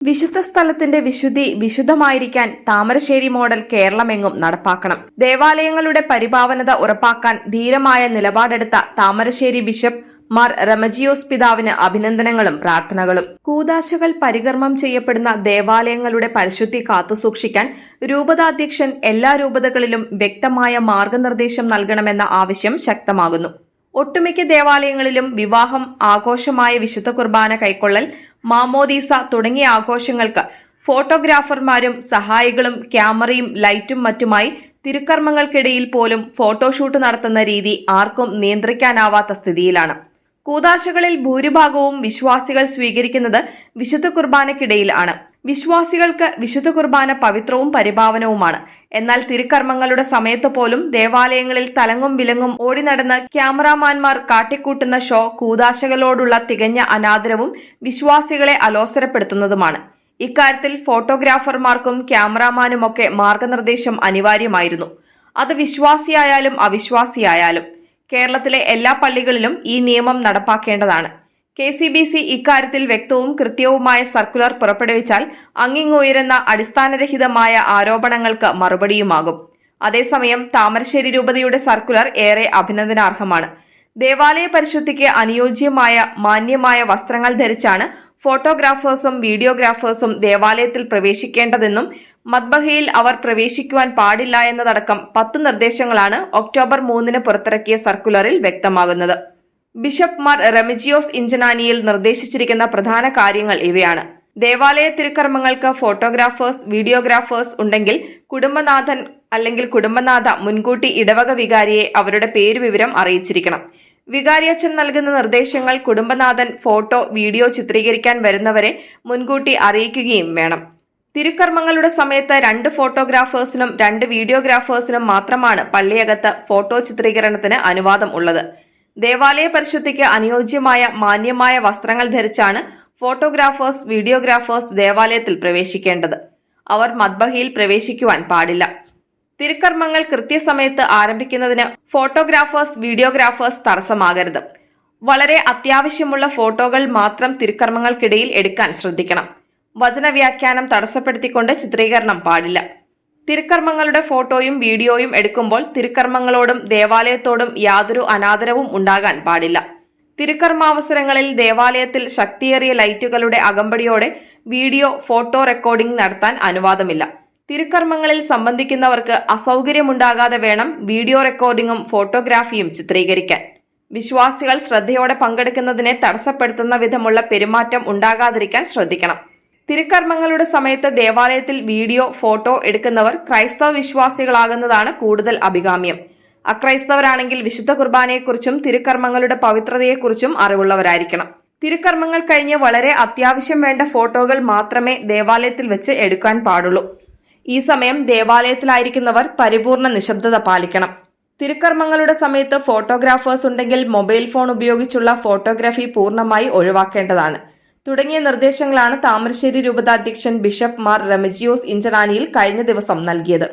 വിശുദ്ധ സ്ഥലത്തിന്റെ വിശുദ്ധി വിശുദ്ധമായിരിക്കാൻ താമരശ്ശേരി മോഡൽ കേരളമെങ്ങും നടപ്പാക്കണം. ദേവാലയങ്ങളുടെ പരിപാവനത ഉറപ്പാക്കാൻ ധീരമായ നിലപാടെടുത്ത താമരശ്ശേരി ബിഷപ്പ് മാർ റമജിയോസ് പിതാവിന് അഭിനന്ദനങ്ങളും പ്രാർത്ഥനകളും. കൂതാശകൾ പരികർമ്മം ചെയ്യപ്പെടുന്ന ദേവാലയങ്ങളുടെ പരിശുദ്ധി കാത്തുസൂക്ഷിക്കാൻ രൂപതാധ്യക്ഷൻ എല്ലാ രൂപതകളിലും വ്യക്തമായ മാർഗനിർദ്ദേശം നൽകണമെന്ന ആവശ്യം ശക്തമാകുന്നു. ഒട്ടുമിക്ക ദേവാലയങ്ങളിലും വിവാഹം ആഘോഷമായ വിശുദ്ധ കുർബാന കൈക്കൊള്ളൽ മാമോദീസ തുടങ്ങിയ ആഘോഷങ്ങൾക്ക് ഫോട്ടോഗ്രാഫർമാരും സഹായികളും ക്യാമറയും ലൈറ്റും മറ്റുമായി തിരുക്കർമ്മങ്ങൾക്കിടയിൽ പോലും ഫോട്ടോഷൂട്ട് നടത്തുന്ന രീതി ആർക്കും നിയന്ത്രിക്കാനാവാത്ത സ്ഥിതിയിലാണ്. കൂതാശകളിൽ ഭൂരിഭാഗവും വിശ്വാസികൾ സ്വീകരിക്കുന്നത് വിശുദ്ധ കുർബാനക്കിടയിലാണ് ആണ്. വിശ്വാസികൾക്ക് വിശുദ്ധ കുർബാന പവിത്രവും പരിഭാവനവുമാണ്. എന്നാൽ തിരുക്കർമ്മങ്ങളുടെ സമയത്ത് പോലും ദേവാലയങ്ങളിൽ തലങ്ങും വിലങ്ങും ഓടി നടന്ന് ക്യാമറാമാൻമാർ കാട്ടിക്കൂട്ടുന്ന ഷോ കൂതാശകളോടുള്ള തികഞ്ഞ അനാദരവും വിശ്വാസികളെ അലോസരപ്പെടുത്തുന്നതുമാണ്. ഇക്കാര്യത്തിൽ ഫോട്ടോഗ്രാഫർമാർക്കും ക്യാമറാമാനുമൊക്കെ മാർഗനിർദ്ദേശം അനിവാര്യമായിരുന്നു. അത് വിശ്വാസിയായാലും അവിശ്വാസിയായാലും. കേരളത്തിലെ എല്ലാ പള്ളികളിലും ഈ നിയമം നടപ്പാക്കേണ്ടതാണ്. കെ സി ബി സി ഇക്കാര്യത്തിൽ വ്യക്തവും കൃത്യവുമായ സർക്കുലർ പുറപ്പെടുവിച്ചാൽ അങ്ങിങ്ങുയരുന്ന അടിസ്ഥാനരഹിതമായ ആരോപണങ്ങൾക്ക് മറുപടിയുമാകും. അതേസമയം താമരശ്ശേരി രൂപതയുടെ സർക്കുലർ ഏറെ അഭിനന്ദനാർഹമാണ്. ദേവാലയ പരിശുദ്ധിക്ക് അനുയോജ്യമായ മാന്യമായ വസ്ത്രങ്ങൾ ധരിച്ചാണ് ഫോട്ടോഗ്രാഫേഴ്സും വീഡിയോഗ്രാഫേഴ്സും ദേവാലയത്തിൽ പ്രവേശിക്കേണ്ടതെന്നും മദ്ബഹയിൽ അവർ പ്രവേശിക്കുവാൻ പാടില്ല എന്നതടക്കം പത്ത് നിർദ്ദേശങ്ങളാണ് ഒക്ടോബർ മൂന്നിന് പുറത്തിറക്കിയ സർക്കുലറിൽ വ്യക്തമാകുന്നത്. ബിഷപ്പ് മാർ റെമിജിയോസ് ഇഞ്ചനാനിയിൽ നിർദ്ദേശിച്ചിരിക്കുന്ന പ്രധാന കാര്യങ്ങൾ ഇവയാണ്. ദേവാലയ തിരുക്കർമ്മങ്ങൾക്ക് ഫോട്ടോഗ്രാഫേഴ്സ് വീഡിയോഗ്രാഫേഴ്സ് ഉണ്ടെങ്കിൽ കുടുംബനാഥൻ അല്ലെങ്കിൽ കുടുംബനാഥ മുൻകൂട്ടി ഇടവക വികാരിയെ അവരുടെ പേരുവിവരം അറിയിച്ചിരിക്കണം. വികാരി വികാരിയച്ഛൻ നൽകുന്ന നിർദ്ദേശങ്ങൾ കുടുംബനാഥൻ ഫോട്ടോ വീഡിയോ ചിത്രീകരിക്കാൻ വരുന്നവരെ മുൻകൂട്ടി അറിയിക്കുകയും വേണം. തിരുക്കർമ്മങ്ങളുടെ സമയത്ത് രണ്ട് ഫോട്ടോഗ്രാഫേഴ്സിനും രണ്ട് വീഡിയോഗ്രാഫേഴ്സിനും മാത്രമാണ് പള്ളിയകത്ത് ഫോട്ടോ ചിത്രീകരണത്തിന് അനുവാദം ഉള്ളത്. ദേവാലയ പരിശുദ്ധിക്ക് അനുയോജ്യമായ മാന്യമായ വസ്ത്രങ്ങൾ ധരിച്ചാണ് ഫോട്ടോഗ്രാഫേഴ്സ് വീഡിയോഗ്രാഫേഴ്സ് ദേവാലയത്തിൽ പ്രവേശിക്കേണ്ടത്. അവർ മദ്ബഹയിൽ പ്രവേശിക്കുവാൻ പാടില്ല. തിരുക്കർമ്മങ്ങൾ കൃത്യസമയത്ത് ആരംഭിക്കുന്നതിന് ഫോട്ടോഗ്രാഫേഴ്സ് വീഡിയോഗ്രാഫേഴ്സ് തടസ്സമാകരുത്. വളരെ അത്യാവശ്യമുള്ള ഫോട്ടോകൾ മാത്രം തിരുക്കർമ്മങ്ങൾക്കിടയിൽ എടുക്കാൻ ശ്രദ്ധിക്കണം. വചനവ്യാഖ്യാനം തടസ്സപ്പെടുത്തിക്കൊണ്ട് ചിത്രീകരണം പാടില്ല. തിരുക്കർമ്മങ്ങളുടെ ഫോട്ടോയും വീഡിയോയും എടുക്കുമ്പോൾ തിരുക്കർമ്മങ്ങളോടും ദേവാലയത്തോടും യാതൊരു അനാദരവും ഉണ്ടാകാൻ പാടില്ല. തിരുക്കർമാവസരങ്ങളിൽ ദേവാലയത്തിൽ ശക്തിയേറിയ ലൈറ്റുകളുടെ അകമ്പടിയോടെ വീഡിയോ ഫോട്ടോ റെക്കോർഡിംഗ് നടത്താൻ അനുവാദമില്ല. തിരുക്കർമ്മങ്ങളിൽ സംബന്ധിക്കുന്നവർക്ക് അസൗകര്യമുണ്ടാകാതെ വേണം വീഡിയോ റെക്കോർഡിംഗും ഫോട്ടോഗ്രാഫിയും ചിത്രീകരിക്കാൻ. വിശ്വാസികൾ ശ്രദ്ധയോടെ പങ്കെടുക്കുന്നതിനെ തടസ്സപ്പെടുത്തുന്ന വിധമുള്ള പെരുമാറ്റം ഉണ്ടാകാതിരിക്കാൻ ശ്രദ്ധിക്കണം. തിരുക്കർമ്മങ്ങളുടെ സമയത്ത് ദേവാലയത്തിൽ വീഡിയോ ഫോട്ടോ എടുക്കുന്നവർ ക്രൈസ്തവ വിശ്വാസികളാകുന്നതാണ് കൂടുതൽ അഭികാമ്യം. അക്രൈസ്തവരാണെങ്കിൽ വിശുദ്ധ കുർബാനയെക്കുറിച്ചും തിരുക്കർമ്മങ്ങളുടെ പവിത്രതയെക്കുറിച്ചും അറിവുള്ളവരായിരിക്കണം. തിരുക്കർമ്മങ്ങൾ കഴിഞ്ഞ് വളരെ അത്യാവശ്യം വേണ്ട ഫോട്ടോകൾ മാത്രമേ ദേവാലയത്തിൽ വെച്ച് എടുക്കാൻ പാടുള്ളൂ. ഈ സമയം ദേവാലയത്തിലായിരിക്കുന്നവർ പരിപൂർണ നിശബ്ദത പാലിക്കണം. തിരുക്കർമ്മങ്ങളുടെ സമയത്ത് ഫോട്ടോഗ്രാഫേഴ്സ് ഉണ്ടെങ്കിൽ മൊബൈൽ ഫോൺ ഉപയോഗിച്ചുള്ള ഫോട്ടോഗ്രാഫി പൂർണമായി ഒഴിവാക്കേണ്ടതാണ്. തുടങ്ങിയ നിർദ്ദേശങ്ങളാണ് താമരശ്ശേരി രൂപതാധ്യക്ഷൻ ബിഷപ്പ് മാർ റെമജിയോസ് ഇഞ്ചറാനിയിൽ കഴിഞ്ഞ ദിവസം നൽകിയത്